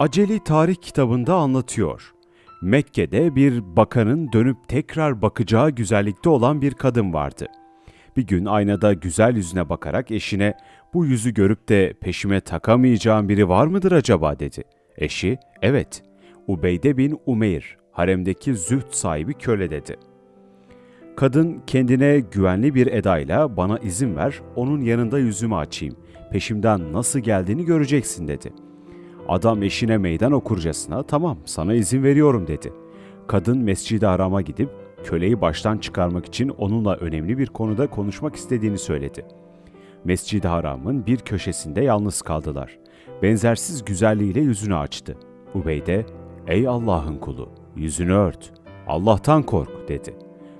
Aceli tarih kitabında anlatıyor. Mekke'de bir bakanın dönüp tekrar bakacağı güzellikte olan bir kadın vardı. Bir gün aynada güzel yüzüne bakarak eşine bu yüzü görüp de peşime takamayacağım biri var mıdır acaba dedi. Eşi evet Ubeyde bin Umeyr haremdeki züht sahibi köle dedi. Kadın kendine güvenli bir edayla bana izin ver onun yanında yüzümü açayım peşimden nasıl geldiğini göreceksin dedi. Adam eşine meydan okurcasına tamam sana izin veriyorum dedi. Kadın mescid-i harama gidip köleyi baştan çıkarmak için onunla önemli bir konuda konuşmak istediğini söyledi. Mescid-i Haram'ın bir köşesinde yalnız kaldılar. Benzersiz güzelliğiyle yüzünü açtı. Ubeyde, ''Ey Allah'ın kulu, yüzünü ört, Allah'tan kork.'' dedi.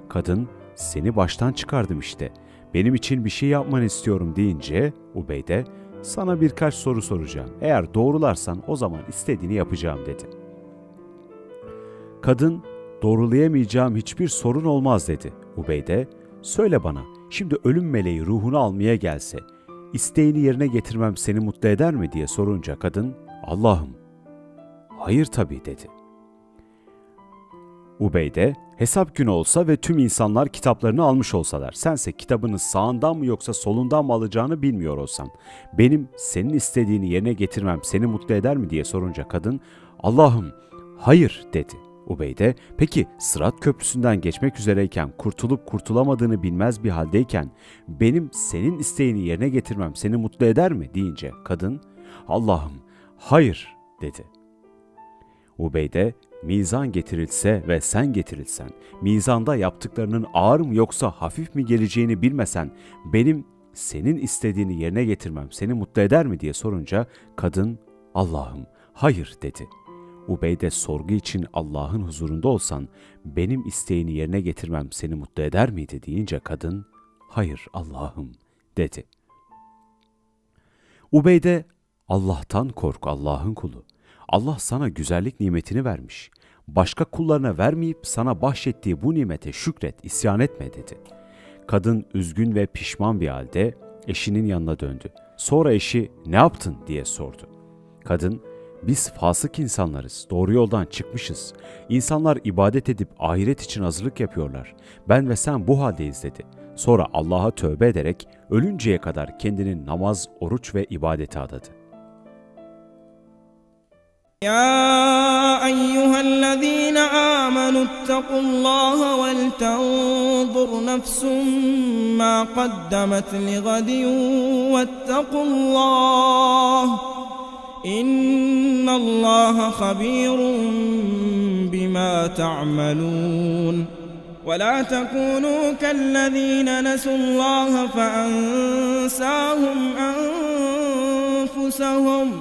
Kadın, ''Seni baştan çıkardım işte, benim için bir şey yapmanı istiyorum.'' deyince Ubeyde, ''Sana birkaç soru soracağım, eğer doğrularsan o zaman istediğini yapacağım.'' dedi. Kadın, doğrulayamayacağım hiçbir sorun olmaz dedi. Ubeyde, söyle bana, şimdi ölüm meleği ruhunu almaya gelse, isteğini yerine getirmem seni mutlu eder mi diye sorunca kadın, Allah'ım, hayır tabii dedi. Ubeyde, hesap günü olsa ve tüm insanlar kitaplarını almış olsalar, sense kitabını sağından mı yoksa solundan mı alacağını bilmiyor olsam, benim senin istediğini yerine getirmem seni mutlu eder mi diye sorunca kadın, Allah'ım, hayır dedi. Ubeyde, peki Sırat Köprüsü'nden geçmek üzereyken kurtulup kurtulamadığını bilmez bir haldeyken benim senin isteğini yerine getirmem seni mutlu eder mi deyince kadın Allah'ım hayır dedi. Ubeyde mizan getirilse ve sen getirilsen mizanda yaptıklarının ağır mı yoksa hafif mi geleceğini bilmesen benim senin istediğini yerine getirmem seni mutlu eder mi diye sorunca kadın Allah'ım hayır dedi.'' Ubeyde sorgu için Allah'ın huzurunda olsan benim isteğini yerine getirmem seni mutlu eder miydi deyince kadın hayır Allah'ım dedi. Ubeyde Allah'tan kork Allah'ın kulu. Allah sana güzellik nimetini vermiş. Başka kullarına vermeyip sana bahşettiği bu nimete şükret, isyan etme dedi. Kadın üzgün ve pişman bir halde eşinin yanına döndü. Sonra eşi ne yaptın diye sordu. Kadın biz fasık insanlarız, doğru yoldan çıkmışız. İnsanlar ibadet edip ahiret için hazırlık yapıyorlar. Ben ve sen bu haldeyiz dedi. Sonra Allah'a tövbe ederek ölünceye kadar kendini namaz, oruç ve ibadete adadı. يا أيها الذين آمنوا اتقوا الله ولتنظر نفس ما قدمت لغد واتقوا الله إن الله خبير بما تعملون ولا تكونوا كالذين نسوا الله فأنساهم أنفسهم